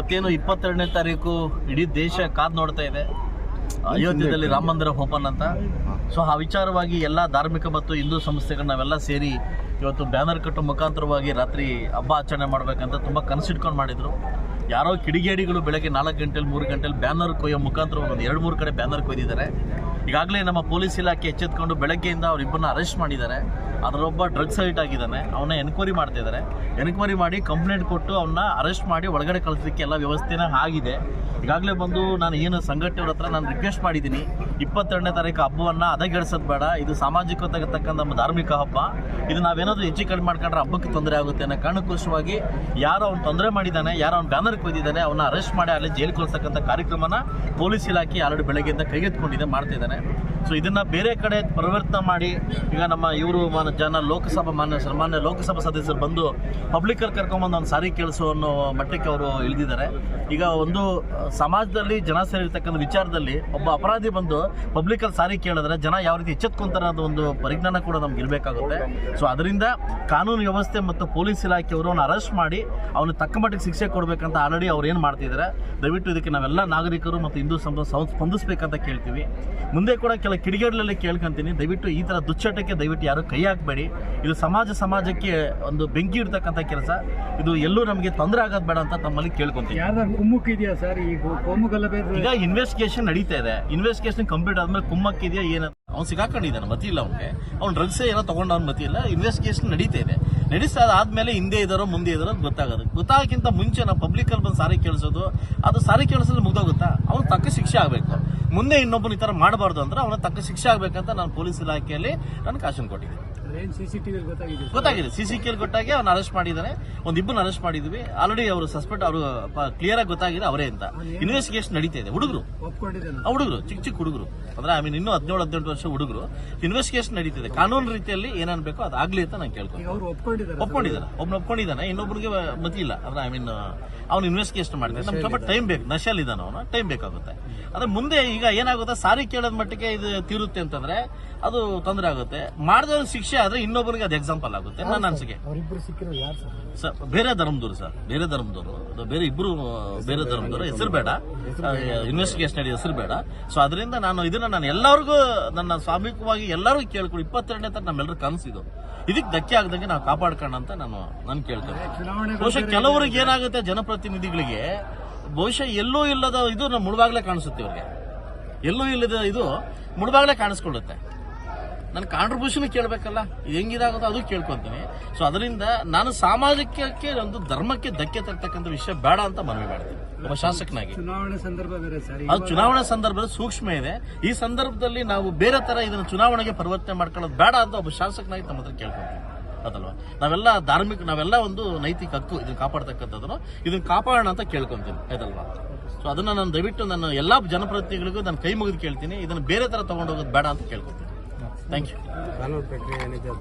ಇವತ್ತೇನು ಇಪ್ಪತ್ತೆರಡನೇ ತಾರೀಕು ಇಡೀ ದೇಶ ಕಾದ್ ನೋಡ್ತಾ ಇದೆ. ಅಯೋಧ್ಯೆಯಲ್ಲಿ ರಾಮ ಮಂದಿರ ಓಪನ್ ಅಂತ. ಸೊ ಆ ವಿಚಾರವಾಗಿ ಎಲ್ಲ ಧಾರ್ಮಿಕ ಮತ್ತು ಹಿಂದೂ ಸಂಸ್ಥೆಗಳು ನಾವೆಲ್ಲ ಸೇರಿ ಇವತ್ತು ಬ್ಯಾನರ್ ಕಟ್ಟು ಮುಖಾಂತರವಾಗಿ ರಾತ್ರಿ ಹಬ್ಬ ಆಚರಣೆ ಮಾಡ್ಬೇಕಂತ ತುಂಬ ಕನಸಿಟ್ಕೊಂಡು ಮಾಡಿದ್ರು. ಯಾರೋ ಕಿಡಿಗೇಡಿಗಳು ಬೆಳಗ್ಗೆ ನಾಲ್ಕು ಗಂಟೆಲಿ, ಮೂರು ಗಂಟೆಲಿ ಬ್ಯಾನರ್ ಕೊಯ್ಯೋ ಮುಖಾಂತರ ಒಂದು ಎರಡು, ಮೂರು ಕಡೆ ಬ್ಯಾನರ್ ಕೊಯ್ದಿದ್ದಾರೆ. ಈಗಾಗಲೇ ನಮ್ಮ ಪೊಲೀಸ್ ಇಲಾಖೆ ಎಚ್ಚೆತ್ಕೊಂಡು ಬೆಳಗ್ಗೆಯಿಂದ ಅವರಿಬ್ಬರನ್ನ ಅರೆಸ್ಟ್ ಮಾಡಿದ್ದಾರೆ. ಅದರೊಬ್ಬ ಡ್ರಗ್ಸ್ ಸೈಟ್ ಆಗಿದ್ದಾನೆ. ಅವನ್ನ ಎನ್ಕ್ವೈರಿ ಮಾಡ್ತಾ ಇದ್ದಾರೆ ಎನ್ಕ್ವೈರಿ ಮಾಡಿ ಕಂಪ್ಲೇಂಟ್ ಕೊಟ್ಟು ಅವನ್ನ ಅರೆಸ್ಟ್ ಮಾಡಿ ಒಳಗಡೆ ಕಳಿಸೋದಕ್ಕೆ ಎಲ್ಲ ವ್ಯವಸ್ಥೆನ ಆಗಿದೆ. ಈಗಾಗಲೇ ಬಂದು ನಾನು ಏನು ಸಂಘಟನೆಯವ್ರ ಹತ್ರ ನಾನು ರಿಕ್ವೆಸ್ಟ್ ಮಾಡಿದ್ದೀನಿ. ಇಪ್ಪತ್ತೆರಡನೇ ತಾರೀಕು ಹಬ್ಬವನ್ನು ಅದಗೆಡಿಸೋದು ಬೇಡ. ಇದು ಸಾಮಾಜಿಕ ತಕ್ಕಂಥ ನಮ್ಮ ಧಾರ್ಮಿಕ ಹಬ್ಬ. ಇದು ನಾವೇನಾದರೂ ಹೆಚ್ಚು ಕಡಿಮೆ ಮಾಡ್ಕೊಂಡ್ರೆ ಹಬ್ಬಕ್ಕೆ ತೊಂದರೆ ಆಗುತ್ತೆ ಅನ್ನೋ ಕಾರಣಕ್ಕೋಸ್ಕರವಾಗಿ ಯಾರು ಅವ್ನು ತೊಂದರೆ ಮಾಡಿದ್ದಾನೆ, ಯಾರು ಅವ್ನು ಬ್ಯಾನರ್ ಕೊಯ್ದಿದ್ದಾನೆ ಅವನ್ನ ಅರೆಸ್ಟ್ ಮಾಡಿ ಅಲ್ಲಿ ಜೈಲು ಕಳಿಸ್ತಕ್ಕಂಥ ಕಾರ್ಯಕ್ರಮನ ಪೊಲೀಸ್ ಇಲಾಖೆ ಆಲ್ರೆಡಿ ಬೆಳಗ್ಗೆಯಿಂದ ಕೈಗೆತ್ಕೊಂಡಿದೆ ಮಾಡ್ತಾ ಇದ್ದಾನೆ ಸೊ ಇದನ್ನು ಬೇರೆ ಕಡೆ ಪರಿವರ್ತನೆ ಮಾಡಿ, ಈಗ ನಮ್ಮ ಇವರು ಮಾನ ಜನ ಲೋಕಸಭಾ ಮಾನ್ಯ, ಸನ್ಮಾನ್ಯ ಲೋಕಸಭಾ ಸದಸ್ಯರು ಬಂದು ಪಬ್ಲಿಕರ್ ಕರ್ಕೊಂಬಂದು ಒಂದು ಸಾರಿ ಕೇಳಿಸೋ ಅನ್ನೋ ಮಟ್ಟಕ್ಕೆ ಅವರು ಇಳಿದಿದ್ದಾರೆ. ಈಗ ಒಂದು, ಸಮಾಜದಲ್ಲಿ ಜನ ಸೇರಿರ್ತಕ್ಕಂಥ ವಿಚಾರದಲ್ಲಿ ಒಬ್ಬ ಅಪರಾಧಿ ಬಂದು ಪಬ್ಲಿಕಲ್ಲಿ ಸಾರಿ ಕೇಳಿದ್ರೆ ಜನ ಯಾವ ರೀತಿ ಎಚ್ಚೆತ್ಕೊಂತಾರೆ ಅನ್ನೋ ಒಂದು ಪರಿಜ್ಞಾನ ಕೂಡ ನಮ್ಗೆ ಇರಬೇಕಾಗುತ್ತೆ. ಸೊ ಅದರಿಂದ ಕಾನೂನು ವ್ಯವಸ್ಥೆ ಮತ್ತು ಪೊಲೀಸ್ ಇಲಾಖೆಯವರು ಅವನು ಅರೆಸ್ಟ್ ಮಾಡಿ ಅವನು ತಕ್ಕ ಮಟ್ಟಿಗೆ ಶಿಕ್ಷೆ ಕೊಡಬೇಕಂತ ಆಲ್ರೆಡಿ ಅವ್ರು ಏನು ಮಾಡ್ತಿದ್ದಾರೆ ದಯವಿಟ್ಟು ಇದಕ್ಕೆ ನಾವೆಲ್ಲ ನಾಗರಿಕರು ಮತ್ತು ಹಿಂದೂ ಸಂಬಂಧ ಸ್ಪಂದಿಸಬೇಕಂತ ಕೇಳ್ತೀವಿ. ಮುಂದೆ ಕೂಡ ಕೆಲ ಕಿಡಿಗೇಡಲಲ್ಲಿ ಕೇಳ್ಕೊಂತೀನಿ. ದಯವಿಟ್ಟು ಈ ಥರ ದುಶ್ಚಟಕ್ಕೆ ದಯವಿಟ್ಟು ಯಾರು ಕೈ ಹಾಕಬೇಡಿ. ಇದು ಸಮಾಜ ಸಮಾಜಕ್ಕೆ ಒಂದು ಬೆಂಕಿ ಇಡ್ತಕ್ಕಂಥ ಕೆಲಸ. ಇದು ಎಲ್ಲೂ ನಮಗೆ ತೊಂದರೆ ಆಗೋದು ಬೇಡ ಅಂತ ತಮ್ಮಲ್ಲಿ ಕೇಳ್ಕೊಂತೀನಿ. ಈಗ ಇನ್ವೆಸ್ಟಿಗೇಷನ್ ನಡೀತಾ ಇದೆ. ಇನ್ವೆಸ್ಟಿಗೇಷನ್ ಕಂಪ್ಲೀಟ್ ಆದ್ಮೇಲೆ ಕುಮ್ಮಕ್ಕಿದೆಯಾ ಏನ? ಅವ್ನು ಸಿಗಾಕೊಂಡಿದ್ದಾನೆ ಮತಿ ಇಲ್ಲ ಅವ್ನಿಗೆ. ಅವ್ನು ಡ್ರಗ್ಸ್ ಏನೋ ತಗೊಂಡ ಅವ್ನ ಮತಿ ಇಲ್ಲ ಇನ್ವೆಸ್ಟಿಗೇಷನ್ ನಡೀತಾ ಇದೆ. ನಡೀತಾ ಹಿಂದೆ ಇದ್ದಾರೋ ಮುಂದೆ ಇದ್ದಾರೋ ಅಂತ ಗೊತ್ತಾಗೋದು. ಗೊತ್ತಾಗಕ್ಕಿಂತ ಮುಂಚೆ ನಾವು ಪಬ್ಲಿಕ್ ಅಲ್ಲಿ ಬಂದು ಸಾರಿ ಕೇಳಿಸೋದು, ಅದು ಸಾರಿ ಕೇಳಿಸಲು ಮುಗ್ದೋಗುತ್ತಾ? ಅವ್ನು ತಕ್ಕ ಶಿಕ್ಷೆ ಆಗಬೇಕು. ಮುಂದೆ ಇನ್ನೊಬ್ಬನ ಈ ಥರ ಮಾಡಬಾರ್ದು ಅಂದ್ರೆ ಅವನ ತಕ್ಕ ಶಿಕ್ಷೆ ಆಗಬೇಕಂತ ನಾನು ಪೊಲೀಸ್ ಇಲಾಖೆಯಲ್ಲಿ ನಾನು ಕಾಶನ್ ಕೊಟ್ಟಿದ್ದೀನಿ ಗೊತ್ತಾಗಿದೆ ಸಿ ಸಿ ಕೇಲ್ ಕೊಟ್ಟಾಗೆ ಅವ್ನ ಅರೆಸ್ಟ್ ಮಾಡಿದ್ದಾರೆ ಒಂದ್ ಇಬ್ಬರನ್ನ ಅರೆಸ್ಟ್ ಮಾಡಿದ್ವಿ. ಆಲ್ರೆಡಿ ಅವರು ಸಸ್ಪೆಕ್ಟ್ ಅವರು ಕ್ಲಿಯರ್ ಆಗಿ ಗೊತ್ತಾಗಿದೆ ಅವರೇ ಅಂತ. ಇನ್ವೆಸ್ಟಿಗೇಷನ್ ನಡೀತಾ ಇದೆ. ಹುಡುಗರು. ಹುಡುಗರು ಚಿಕ್ಕ ಚಿಕ್ಕ ಹುಡುಗರು. ಅಂದ್ರೆ ಐ ಮೀನ್ ಇನ್ನೂ ಹದಿನೇಳು ಹದಿನೆಂಟು ವರ್ಷ ಹುಡುಗರು. ಇನ್ವೆಸ್ಟಿಗೇಷನ್ ನಡೀತಿದೆ ಕಾನೂನು ರೀತಿಯಲ್ಲಿ ಏನೇನು ಬೇಕೋ ಅದು ಆಗ್ಲಿ ಅಂತ ನಾನು ಕೇಳ್ಕೊಂಡು ಒಪ್ಕೊಂಡಿದ್ದಾರೆ ಒಪ್ಕೊಂಡಿದ್ದಾನೆ ಒಬ್ನ ಒಪ್ಕೊಂಡಿದ್ದಾನೆ. ಇನ್ನೊಬ್ರಿಗೆ ಮತಿಲ್ಲ ಅಂದ್ರೆ ಐ ಮೀನ್ ಅವ್ನು ಇನ್ವೆಸ್ಟಿಗೇಷನ್ ಮಾಡಿದ್ರೆ ನಮ್ಗೆ ಸ್ವಲ್ಪ ಟೈಮ್ ಬೇಕು. ನಶಲ್ ಇದ್ದಾನೆ ಅವನು. ಟೈಮ್ ಬೇಕಾಗುತ್ತೆ. ಅದ್ರ ಮುಂದೆ ಈಗ ಏನಾಗುತ್ತೆ? ಸಾರಿ ಕೇಳೋದ್ ಮಟ್ಟಿಗೆ ಇದು ತೀರುತ್ತೆ ಅಂತಂದ್ರೆ ಅದು ತೊಂದರೆ ಆಗುತ್ತೆ. ಮಾಡಿದವ್ರ ಶಿಕ್ಷೆ ಆದ್ರೆ ಇನ್ನೊಬ್ಬರಿಗೆ ಅದು ಎಕ್ಸಾಂಪಲ್ ಆಗುತ್ತೆ ನನ್ನ ಅನ್ಸಿಕೆ. ಅವರಿಬ್ರು ಸಿಕ್ಕಿರೋ ಯಾರು ಸರ್? ಬೇರೆ ಧರ್ಮದವರು ಸರ್ ಬೇರೆ ಧರ್ಮದವರು. ಅದು ಬೇರೆ ಇಬ್ರು ಬೇರೆ ಧರ್ಮದವರು. ಹೆಸರು ಬೇಡ. ಇನ್ವೆಸ್ಟಿಗೇಷನ್ ನಡೆಯೋ ಹೆಸರು ಬೇಡ. ಸೊ ಅದರಿಂದ ನಾನು ಇದನ್ನ ನಾನು ಎಲ್ಲರಿಗೂ ನನ್ನ ಸ್ವಾಮಿಕವಾಗಿ ಎಲ್ಲರಿಗೂ ಕೇಳ್ಕೊಂಡು ಇಪ್ಪತ್ತೆರಡನೇ ತರ ನಮ್ಮೆಲ್ಲರೂ ಕನಸಿದು ಇದಕ್ಕೆ ಧಕ್ಕೆ ಆಗದಂಗೆ ನಾವು ಕಾಪಾಡ್ಕೊಂಡ ಅಂತ ನಾನು ನಾನು ಕೇಳ್ತೇನೆ. ಬಹುಶಃ ಕೆಲವರಿಗೆ ಏನಾಗುತ್ತೆ ಜನಪ್ರತಿನಿಧಿಗಳಿಗೆ ಬಹುಶಃ ಎಲ್ಲೂ ಇಲ್ಲದ ಇದು ನಮ್ಮ ಮುಳುಬಾಗ್ಲೇ ಕಾಣಿಸುತ್ತೆ ಇವ್ರಿಗೆ. ಎಲ್ಲೂ ಇಲ್ಲದ ಇದು ಮುಳುಗಾಗ್ಲೇ ಕಾಣಿಸ್ಕೊಳ್ಳುತ್ತೆ. ನನ್ನ ಕಾಂಟ್ರಿಬ್ಯೂಷನ್ ಕೇಳಬೇಕಲ್ಲ? ಹೆಂಗಿದಾಗುತ್ತೋ ಅದು ಕೇಳ್ಕೊಂತೀನಿ. ಸೊ ಅದರಿಂದ ನಾನು ಸಾಮಾಜಿಕಕ್ಕೆ ಒಂದು ಧರ್ಮಕ್ಕೆ ಧಕ್ಕೆ ತರ್ತಕ್ಕಂಥ ವಿಷಯ ಬೇಡ ಅಂತ ಮನವಿ ಮಾಡ್ತೀನಿ. ಒಬ್ಬ ಶಾಸಕನಾಗಿ. ಚುನಾವಣೆ ಸಂದರ್ಭ ಬೇರೆ ಸರಿ. ಅದು ಚುನಾವಣೆ ಸಂದರ್ಭದಲ್ಲಿ ಸೂಕ್ಷ್ಮ ಇದೆ. ಈ ಸಂದರ್ಭದಲ್ಲಿ ನಾವು ಬೇರೆ ತರ ಇದನ್ನು ಚುನಾವಣೆಗೆ ಪರಿವರ್ತನೆ ಮಾಡ್ಕೊಳ್ಳೋದು ಬೇಡ ಅಂತ ಒಬ್ಬ ಶಾಸಕನಾಗಿ ತಮ್ಮ ಹತ್ರ ಕೇಳ್ಕೊಂತೀನಿ. ಅದಲ್ವಾ? ನಾವೆಲ್ಲ ಧಾರ್ಮಿಕ ನಾವೆಲ್ಲ ಒಂದು ನೈತಿಕ ಹಕ್ಕು ಇದನ್ನ ಕಾಪಾಡ್ತಕ್ಕಂಥದ್ದು ಇದನ್ನ ಕಾಪಾಡೋಣ ಅಂತ ಕೇಳ್ಕೊಂತೀನಿ. ಅದಲ್ವಾ? ಸೊ ಅದನ್ನ ನಾನು ದಯವಿಟ್ಟು ನನ್ನ ಎಲ್ಲಾ ಜನಪ್ರತಿನಿಧಿಗಳಿಗೂ ನಾನು ಕೈ ಮುಗಿದು ಕೇಳ್ತೀನಿ. ಇದನ್ನು ಬೇರೆ ತರ ತಗೊಂಡೋಗೋದು ಬೇಡ ಅಂತ ಕೇಳ್ಕೊಂತೀನಿ. ಥ್ಯಾಂಕ್ ಯು ಕಾನೂನು ಪ್ರಕ್ರಿಯೆ ಏನಿದೆ